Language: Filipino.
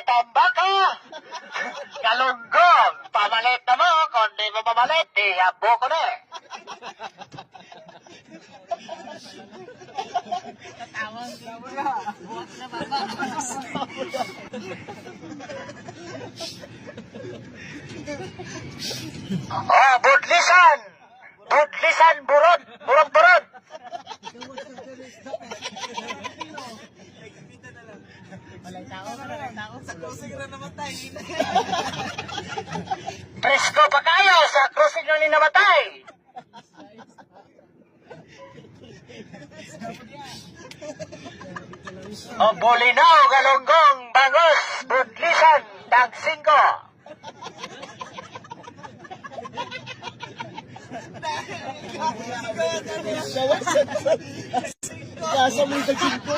tatambak ka. Galunggong, pamalit na mo, kung di mo pamalit, di habo ko na eh. Oh, budlisan! Budlisan, burot! Burot, burot! Presko pa kayo sa krusig na ninamatay! O bulinaw, galunggong, bangus, budlisan, tag 5. Kasa mo yung tagsin ko.